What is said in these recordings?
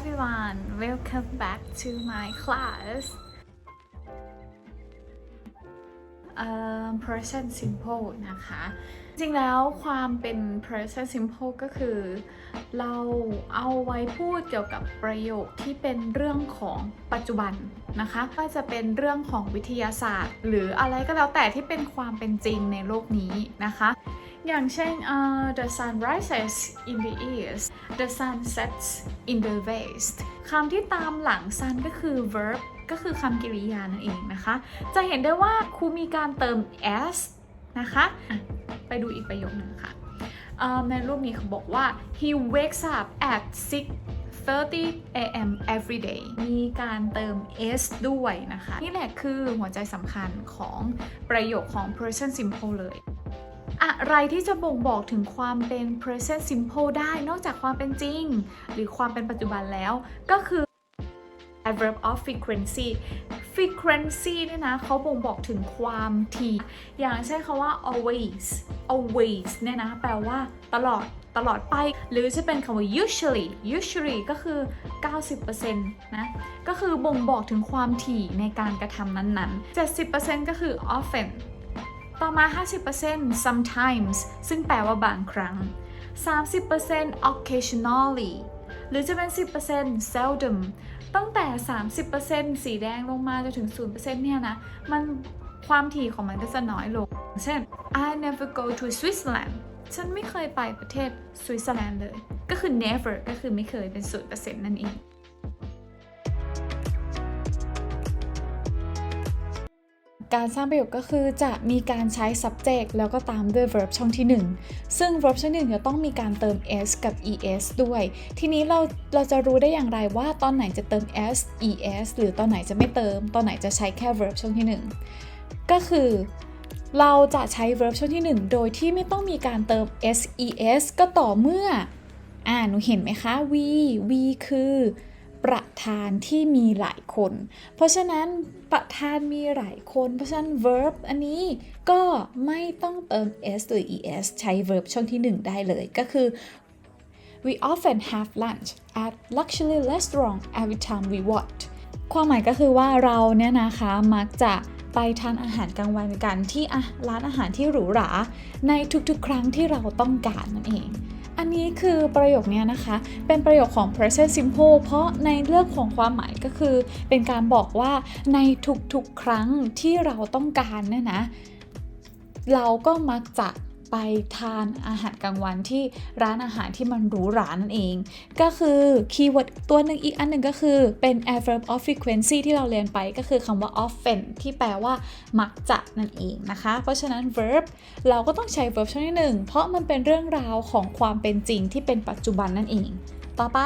everyone welcome back to my class um, present simple นะคะ จริงแล้วความเป็น present simple ก็คือ เราเอาไว้พูดเกี่ยวกับประโยคที่เป็นเรื่องของปัจจุบันนะคะก็จะเป็นเรื่องของวิทยาศาสตร์ หรืออะไรก็แล้วแต่ที่เป็นความเป็นจริงในโลกนี้นะคะ อย่างเช่น uh, the sun rises in the east the sun sets in the west คำที่ตามหลัง sun ก็คือ verb ก็คือคำกริยานั่นเองนะคะ จะเห็นได้ว่าครูมีการเติม s นะคะไปดูอีกประโยคนึงค่ะในรูปนี้เขาบอกว่า he wakes up at 6:30 a.m. every day มีการเติม s ด้วยนะคะ นี่แหละคือหัวใจสำคัญของประโยคของ present simple เลย อะไรที่จะบ่งบอกถึงความเป็น present simple ได้นอกจากความเป็นจริง หรือความเป็นปัจจุบันแล้ว ก็คือ adverb of frequency frequency เนี่ยนะเขาบ่งบอกถึงความถี่ อย่างเช่นคำว่า always always เนี่ยนะ แปลว่าตลอดตลอดไป หรือจะเป็นคำว่า usually usually ก็คือ 90%นะ ก็คือบ่งบอกถึงความถี่ในการกระทำนั้นๆ 70%ก็คือ often ต่อมา 50% sometimes ซึ่งแปลว่าบางครั้ง 30% occasionally หรือจะเป็น 10% seldom ตั้งแต่ 30%สีแดงลงมาจนถึง 0%เนี่ยนะ มันความถี่ของมันก็จะน้อยลง เช่น I never go to Switzerland ฉันไม่เคยไปประเทศสวิตเซอร์แลนด์เลย ก็คือ never ก็คือไม่เคยเป็น 0%นั่นเอง การสร้างประโยคก็คือจะมีการใช้ subject แล้วก็ตามด้วย verb ช่องที่ 1 ซึ่ง verb ช่องที่1จะต้องมีการเติม s กับ es ด้วย ทีนี้เราเราจะรู้ได้อย่างไรว่าตอนไหนจะเติม s es หรือตอนไหนจะไม่เติม ตอนไหนจะใช้แค่ verb ช่องที่ 1 ก็คือเราจะใช้ verb ช่องที่ 1 โดยที่ไม่ต้องมีการเติม s es ก็ต่อเมื่อ อ่า หนูเห็นไหมคะ we we คือ ประธานที่มีหลายคน เพราะฉะนั้นประธานมีหลายคน เพราะฉะนั้น verb อันนี้ก็ไม่ต้องเติม s หรือ es ใช้ verb ช่องที่ 1 ได้เลยก็คือ we often have lunch at luxury restaurant every time we want ความหมายก็คือว่าเราเนี่ยนะคะมักจะไปทานอาหารกลางวันกันที่อะร้านอาหารที่หรูหรา ในทุกๆ ครั้งที่เราต้องการนั่นเอง อันนี้คือประโยคนี้นะคะ เป็นประโยคของ present simple เพราะในเรื่องของความหมายก็คือ เป็นการบอกว่าในทุกๆครั้งที่เราต้องการเนี่ยนะ เราก็มักจะ ไปทานอาหารกลางวันที่ร้านอาหารที่มันหรูหรานั่นเอง ก็คือคีย์เวิร์ดตัวหนึ่งอีกอันหนึ่งก็คือเป็น adverb of frequency ที่เราเรียนไปก็คือคำว่า often ที่แปลว่ามักจะนั่นเองนะคะ เพราะฉะนั้น verb เราก็ต้องใช้ verb ช่องที่หนึ่ง เพราะมันเป็นเรื่องราวของความเป็นจริงที่เป็นปัจจุบันนั่นเอง ต่อไป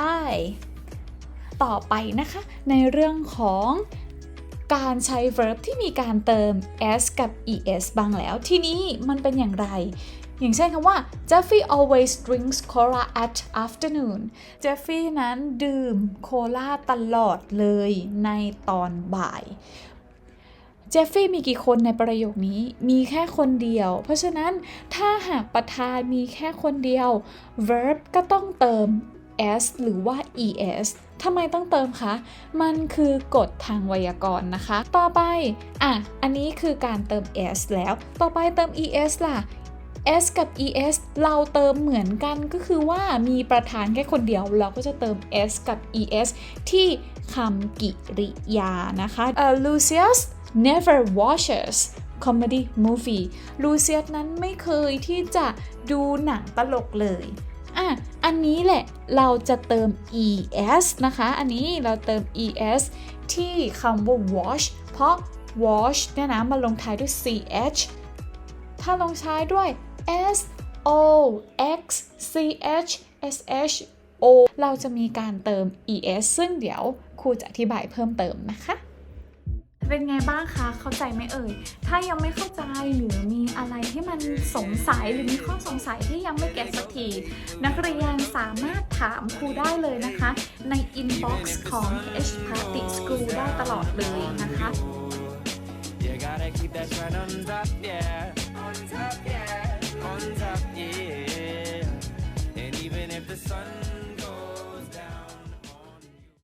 ต่อไปนะคะ ในเรื่องของ การใช้ verb ที่มีการเติม s กับ es บ้างแล้ว ทีนี้มันเป็นอย่างไร อย่างเช่นคำว่า Jeffy always drinks cola at afternoon Jeffy นั้นดื่มโคลาตลอดเลยในตอนบ่ายเจฟฟี่มีกี่คนในประโยคนี้ มีแค่คนเดียว เพราะฉะนั้นถ้าหากประธานมีแค่คนเดียว verb ก็ต้องเติม s หรือว่า es ทำไมต้องเติมคะ มันคือกฎทางไวยากรณ์นะคะ ต่อไป อะ อันนี้คือการเติม s แล้ว ต่อไปเติม es ล่ะ s กับ es เราเติมเหมือนกันก็คือว่ามีประธานแค่คนเดียว เราก็จะเติม s กับ es ที่คำกริยานะคะ uh, Lucius never watches comedy movie Lucius นั้นไม่เคยที่จะดูหนังตลกเลย อันนี้แหละเราจะเติม es นะคะ อันนี้เราเติม es ที่คำว่า watch เพราะ watch เนี่ยนะมาลงท้ายด้วย ch ถ้าลงท้ายด้วย s o x c h s h o เราจะมีการเติม es ซึ่งเดี๋ยวครูจะอธิบายเพิ่มเติมนะคะ เป็นไงบ้างคะเข้าใจไหมเอ่ย ถ้ายังไม่เข้าใจหรือมีอะไรที่มันสงสัยหรือมีข้อสงสัยที่ยังไม่แก้สักทีนักเรียนสามารถถามครูได้เลยนะคะ ในอินบ็อกซ์ของ H Party School ได้ตลอดเลยนะคะ You gotta keep that shine on top, yeah.